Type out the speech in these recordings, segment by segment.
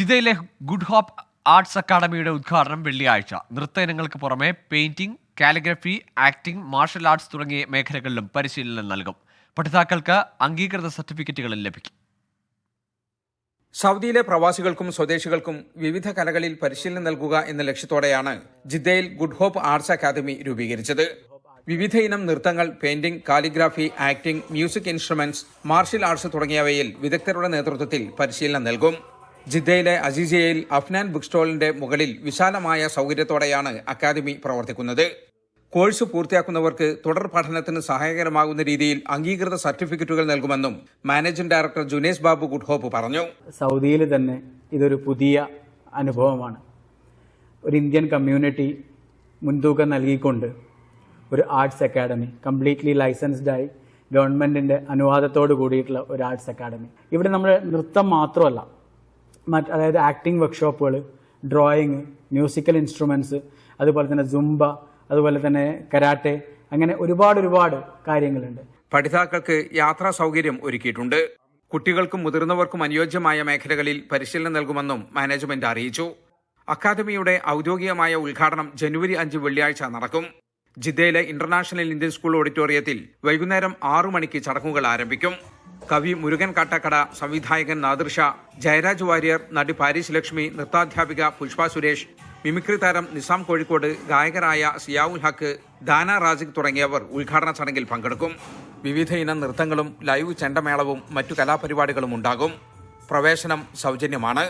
ജിദ്ദയിലെ good hope arts അക്കാഡമിയുടെ ഉദ്ഘാടനം വെള്ളിയാഴ്ച. നൃത്ത ഇനങ്ങൾക്ക് പുറമെ painting calligraphy acting martial arts തുടങ്ങിയ മേഖലകളിലും പരിശീലനം നൽകും. പഠിതാക്കൾക്ക് അംഗീകൃത സർട്ടിഫിക്കറ്റുകളും ലഭിക്കും. സൗദിയിലെ പ്രവാസികൾക്കും സ്വദേശികൾക്കും വിവിധ കലകളിൽ പരിശീലനം നൽകുക എന്ന ലക്ഷ്യത്തോടെയാണ് ജിദ്ദയിൽ ഗുഡ് ഹോപ്പ് ആർട്സ് അക്കാദമി രൂപീകരിച്ചത്. വിവിധ ഇനം നൃത്തങ്ങൾ painting calligraphy acting music instruments martial arts തുടങ്ങിയവയിൽ വിദഗ്ധരുടെ നേതൃത്വത്തിൽ പരിശീലനം നൽകും. ജിദ്ദയിലെ അസീസിയയിൽ അഫ്നാൻ ബുക്ക് സ്റ്റോളിന്റെ മുകളിൽ വിശാലമായ സൗകര്യത്തോടെയാണ് അക്കാദമി പ്രവർത്തിക്കുന്നത്. കോഴ്സ് പൂർത്തിയാക്കുന്നവർക്ക് തുടർ പഠനത്തിന് സഹായകരമാകുന്ന രീതിയിൽ അംഗീകൃത സർട്ടിഫിക്കറ്റുകൾ നൽകുമെന്നും managing director Junes Babu Goodhope പറഞ്ഞു. സൗദിയിൽ തന്നെ ഇതൊരു പുതിയ അനുഭവമാണ്. ഒരു ഇന്ത്യൻ കമ്മ്യൂണിറ്റി മുൻതൂക്കം നൽകിക്കൊണ്ട് ഒരു ആർട്സ് അക്കാദമി കംപ്ലീറ്റ്ലി ലൈസൻസ്ഡായി ഗവൺമെന്റിന്റെ അനുവാദത്തോട് കൂടിയിട്ടുള്ള ഒരു ആർട്സ് അക്കാദമി. ഇവിടെ നമ്മൾ നൃത്തം മാത്രമല്ല മറ്റ് അതായത് ആക്ടിംഗ് വർക്ക്ഷോപ്പുകൾ ഡ്രോയിങ് മ്യൂസിക്കൽ ഇൻസ്ട്രുമെന്റ്സ് അതുപോലെ തന്നെ ജുംബ അതുപോലെ തന്നെ കരാട്ടെ അങ്ങനെ ഒരുപാട് ഒരുപാട് കാര്യങ്ങളുണ്ട്. പഠിതാക്കൾക്ക് യാത്രാ സൗകര്യം ഒരുക്കിയിട്ടുണ്ട്. കുട്ടികൾക്കും മുതിർന്നവർക്കും അനുയോജ്യമായ മേഖലകളിൽ പരിശീലനം നൽകുമെന്നും മാനേജ്മെന്റ് അറിയിച്ചു. അക്കാദമിയുടെ ഔദ്യോഗികമായ ഉദ്ഘാടനം ജനുവരി അഞ്ച് വെള്ളിയാഴ്ച നടക്കും. ജിദ്ദയിലെ ഇന്റർനാഷണൽ ഇന്ത്യൻ സ്കൂൾ ഓഡിറ്റോറിയത്തിൽ വൈകുന്നേരം ആറു മണിക്ക് ചടങ്ങുകൾ ആരംഭിക്കും. കവി മുരുകൻ കാട്ടക്കട സംവിധായകൻ നാദൃഷ ജയരാജ് വാര്യർ നടി പാരീസ് ലക്ഷ്മി നൃത്താധ്യാപിക പുഷ്പ സുരേഷ് മിമിക്രി താരം നിസാം കോഴിക്കോട് ഗായകരായ സിയാവുൽ ഹക്ക് ദാന റാസിഖ് തുടങ്ങിയവർ ഉദ്ഘാടന ചടങ്ങിൽ പങ്കെടുക്കും. വിവിധ ഇനം നൃത്തങ്ങളും ലൈവ് ചെണ്ടമേളവും മറ്റു കലാപരിപാടികളും ഉണ്ടാകും. പ്രവേശനം സൗജന്യമാണ്.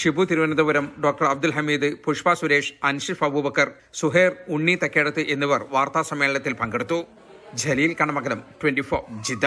ഷിബു തിരുവനന്തപുരം ഡോക്ടർ അബ്ദുൽ ഹമീദ് പുഷ്പ സുരേഷ് അൻഷിഫ് അബൂബക്കർ സുഹേർ ഉണ്ണി തക്കേടത്ത് എന്നിവർ വാർത്താ സമ്മേളനത്തിൽ പങ്കെടുത്തു. Jaleel Kanamakalam twenty four Jeddah